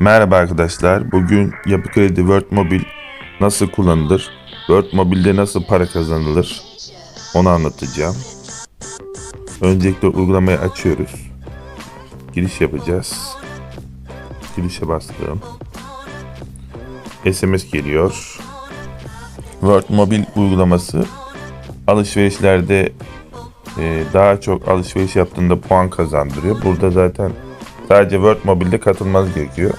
Merhaba arkadaşlar. Bugün Yapı Kredi World Mobil nasıl kullanılır? World Mobil'de nasıl para kazanılır? Onu anlatacağım. Öncelikle uygulamayı açıyoruz. Giriş yapacağız. Girişe bastım. SMS geliyor. World Mobil uygulaması alışverişlerde e, daha çok alışveriş yaptığında puan kazandırıyor. Burada zaten sadece World Mobil'de katılmanız gerekiyor.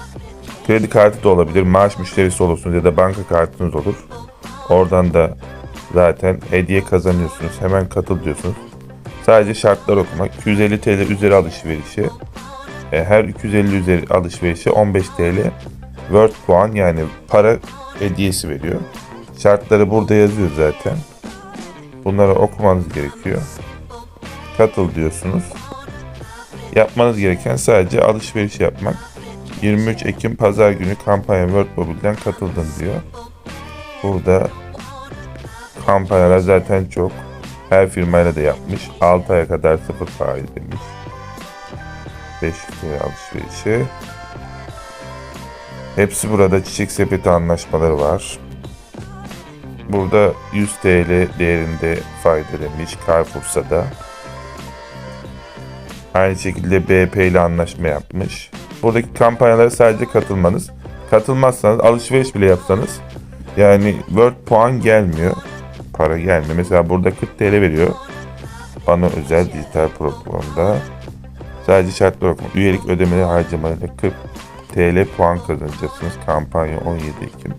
Kredi kartı da olabilir, maaş müşterisi olursunuz ya da banka kartınız olur. Oradan da zaten hediye kazanıyorsunuz. Hemen katıl diyorsunuz. Sadece şartlar okumak. 250 TL üzeri alışverişi. e, Her 250 üzeri alışverişe 15 TL Word puan yani para hediyesi veriyor. Şartları burada yazıyor zaten. Bunları okumanız gerekiyor. Katıl diyorsunuz. Yapmanız gereken sadece alışveriş yapmak. 23 Ekim Pazar günü kampanya World Mobile'den katıldın diyor. Burada kampanyalar zaten çok. Her firmayla da yapmış. 6 aya kadar sıfır faiz demiş. 500 TL alışverişi. Hepsi burada çiçek sepeti anlaşmaları var. Burada 100 TL değerinde fayda demiş Carrefour'sa da. Aynı şekilde BP ile anlaşma yapmış. Buradaki kampanyalara sadece katılmanız. Katılmazsanız alışveriş bile yapsanız yani Word puan gelmiyor. Para gelmiyor. Mesela burada 40 TL veriyor. Bana özel dijital programda. Sadece şartlar okuma. Üyelik ödemeleri harcamalarıyla 40 TL puan kazanacaksınız. Kampanya 17 Ekim.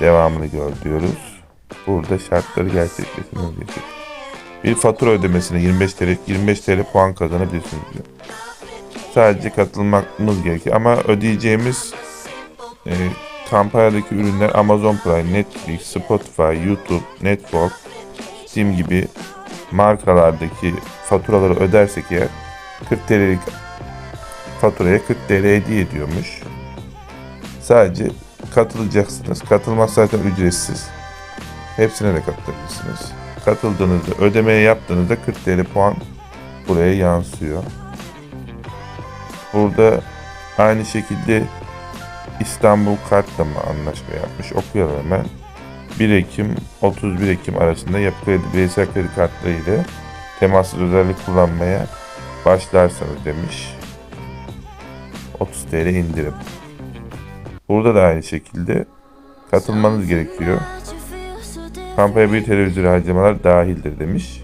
Devamını gör diyoruz. Burada şartları gerçekleştirmeniz gerekiyor. Bir fatura ödemesine 25 TL 25 TL puan kazanabilirsiniz diyor. Sadece katılmamız gerekiyor ama ödeyeceğimiz e, kampanyadaki ürünler Amazon Prime, Netflix, Spotify, YouTube, Network, Steam gibi markalardaki faturaları ödersek eğer 40 TL'lik faturaya 40 TL hediye ediyormuş. Sadece katılacaksınız. Katılmak zaten ücretsiz. Hepsine de katılabilirsiniz. Katıldığınızda, ödemeyi yaptığınızda 40 TL puan buraya yansıyor. Burada aynı şekilde İstanbul Kart'la mı anlaşma yapmış? Okuyalım hemen. 1 Ekim 31 Ekim arasında yapı kredi bireysel kredi kartları ile temassız özellik kullanmaya başlarsanız demiş. 30 TL indirim. Burada da aynı şekilde katılmanız gerekiyor. Kampanya 1 TL üzeri harcamalar dahildir demiş.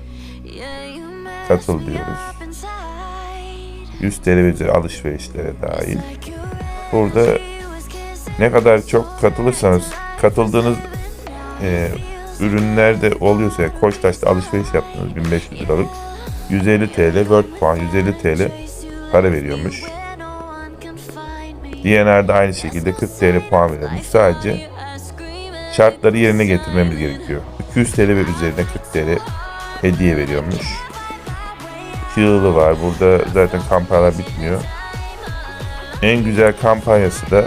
Katıl diyoruz. 100 TL üzeri alışverişlere dahil. Burada ne kadar çok katılırsanız katıldığınız e, ürünlerde oluyorsa yani Koçtaş'ta alışveriş yaptınız 1500 liralık 150 TL Word puan 150 TL para veriyormuş. DNR'de aynı şekilde 40 TL puan veriyormuş. Sadece şartları yerine getirmemiz gerekiyor. 200 TL ve üzerine 40 TL hediye veriyormuş. 2 yılı var. Burada zaten kampanyalar bitmiyor. En güzel kampanyası da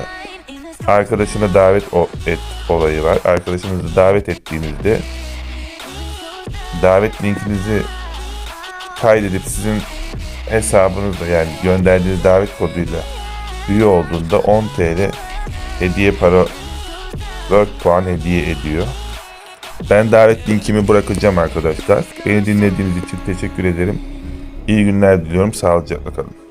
arkadaşına davet et olayı var. Arkadaşınızı davet ettiğinizde davet linkinizi kaydedip sizin hesabınızla yani gönderdiğiniz davet koduyla üye olduğunda 10 TL hediye para Word puan hediye ediyor. Ben davet linkimi bırakacağım arkadaşlar. Beni dinlediğiniz için teşekkür ederim. İyi günler diliyorum. Sağlıcakla kalın.